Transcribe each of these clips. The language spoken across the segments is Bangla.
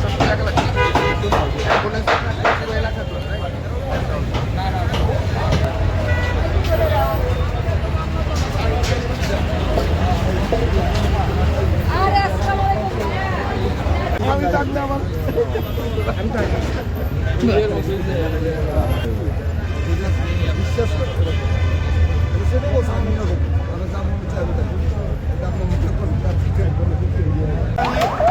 সব জায়গা লাগছে অ্যাম্বুলেন্স পুরো এলাকা তো আমি থাকলে আমার আমি থাকি বিশ্বাস করতে সেটা বলছি আমি না করব আমি যা মনে চাই আমি তাই করব। এটা আপনার মুখে করুন, তার ঠিক আছে, বলে দিতে হবে।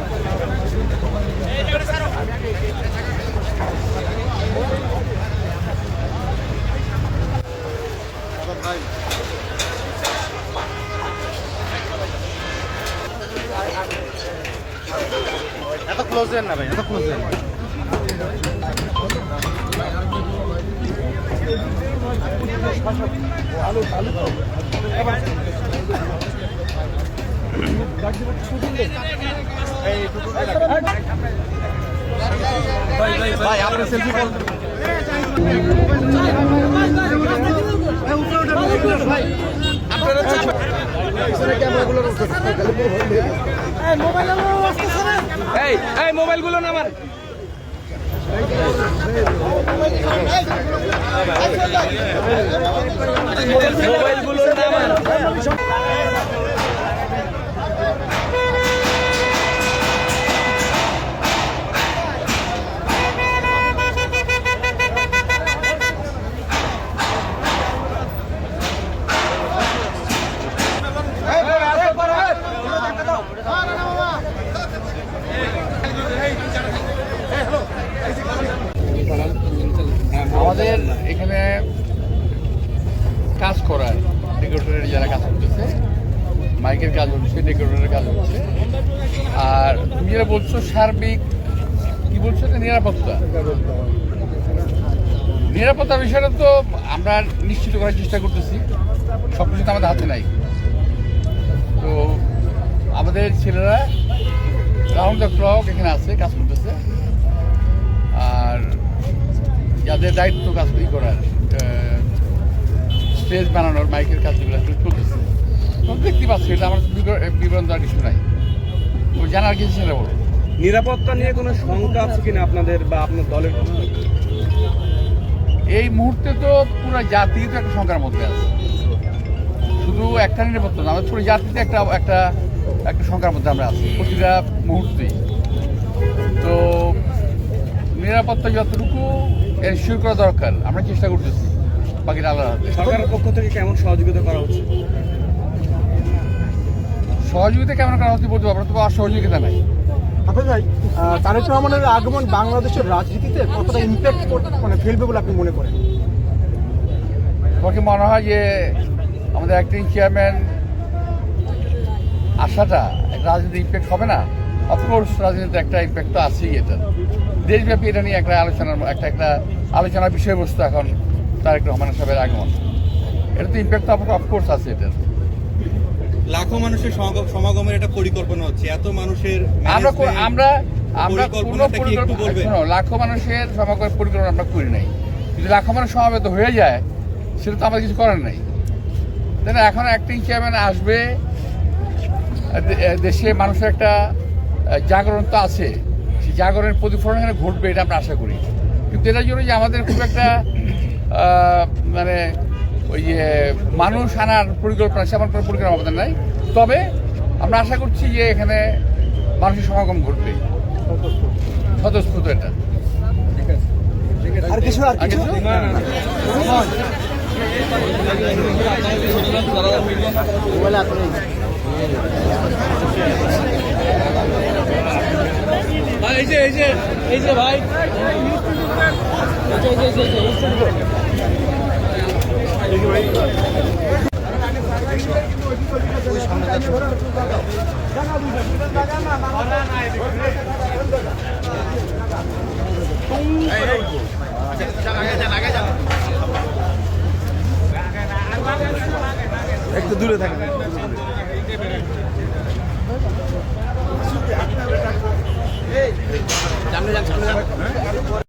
ক্লোজ দেন না ভাই এত ক্লোজ দেন ভাই আপনি সেলফি কল এই এই মোবাইলগুলো নামান মোবাইলগুলো নামান মাইকের কাজ হচ্ছে ডেকোরেটরের কাজ হচ্ছে। আর তুমি যেটা বলছো, সার্বিক, কি বলছো এটা? নিরাপত্তা। নিরাপত্তার বিষয়টা তো আমরা নিশ্চিত করার চেষ্টা করতেছি। সব কিছু তো আমাদের হাতে নাই। তো আমাদের ছেলেরা রাউন্ড দ্য ক্লক এখানে আছে, কাজ করতেছে। আর যাদের দায়িত্ব কাজ করার স্টেজ বানানোর মাইকের কাজগুলো চলতেছে। দেখতে পাচ্ছি এটা আমার বিবরণ দেওয়ার কিছু নাই। জানার কিছু সেটা বলো। নিরাপত্তা নিয়ে কোনো শঙ্কা আছে কিনা আপনাদের বা আপনার দলের এই মুহূর্তে তো পুরো জাতি তো একটা সংখ্যার মধ্যে আছে। শুধু একটা নিরাপত্তা না আমাদের পুরো জাতিতে একটা একটা একটা সংখ্যার মধ্যে আমরা আছি প্রতিটা মুহূর্তেই তো নিরাপত্তা যতটুকু এনশিওর করা দরকার আমরা চেষ্টা করতেছি বাকিটা আলাদা সরকারের পক্ষ থেকে কেমন সহযোগিতা করা হচ্ছে? সহযোগিতা কেমন করা হচ্ছে বলতে পারব তবে অসহযোগিতা নাই। আপনি ভাই তারেক রহমানের আগমন বাংলাদেশের রাজনীতিতে কতটা ইম্প্যাক্ট মানে ফেলবে বলে আপনি মনে করেন? তোমার কি মনে হয় যে আমাদের অ্যাক্টিং চেয়ারম্যান একটা রাজনীতি ইম্প্যাক্ট হবে না? অফকোর্স রাজনীতিতে একটা ইম্প্যাক্ট তো আছেই এটা। দেশব্যাপী এটা নিয়ে একটা আলোচনার একটা একটা আলোচনার বিষয়বস্তু এখন তারেক রহমান সাহেবের আগমন। এটা তো ইম্প্যাক্ট তো অফকোর্স আছে এটার। লাখো মানুষের সমাগম- সমাগমের একটা পরিকল্পনা হচ্ছে। এত মানুষের আমরা আমরা আমরা কোনো পরিকল্পনা লাখো মানুষের সমাগমের পরিকল্পনা আমরা করি নাই। যদি লাখো মানুষ সমাবেত হয়ে যায় সেটা তো আমাদের কিছু করার নাই। তাই না এখন অ্যাক্টিং চেয়ারম্যান আসবে দেশে মানুষের একটা জাগরণ তো আছে। সেই জাগরণের প্রতিফলন এখানে ঘটবে এটা আমরা আশা করি। কিন্তু এটার জন্য যে আমাদের খুব একটা মানে ওই যে মানুষ আনার পরিকল্পনা সেমন কোনো পরিকল্পনা আমাদের নাই তবে আমরা আশা করছি যে এখানে মানুষের সমাগম ঘটবে স্বতঃস্ফূর্ত এটা আর কিছু আর কিছু এই যে এই যে এই যে ভাই এই যে এই যে এই যে একটু দূরে থাকে। সামনে যান সামনে যান।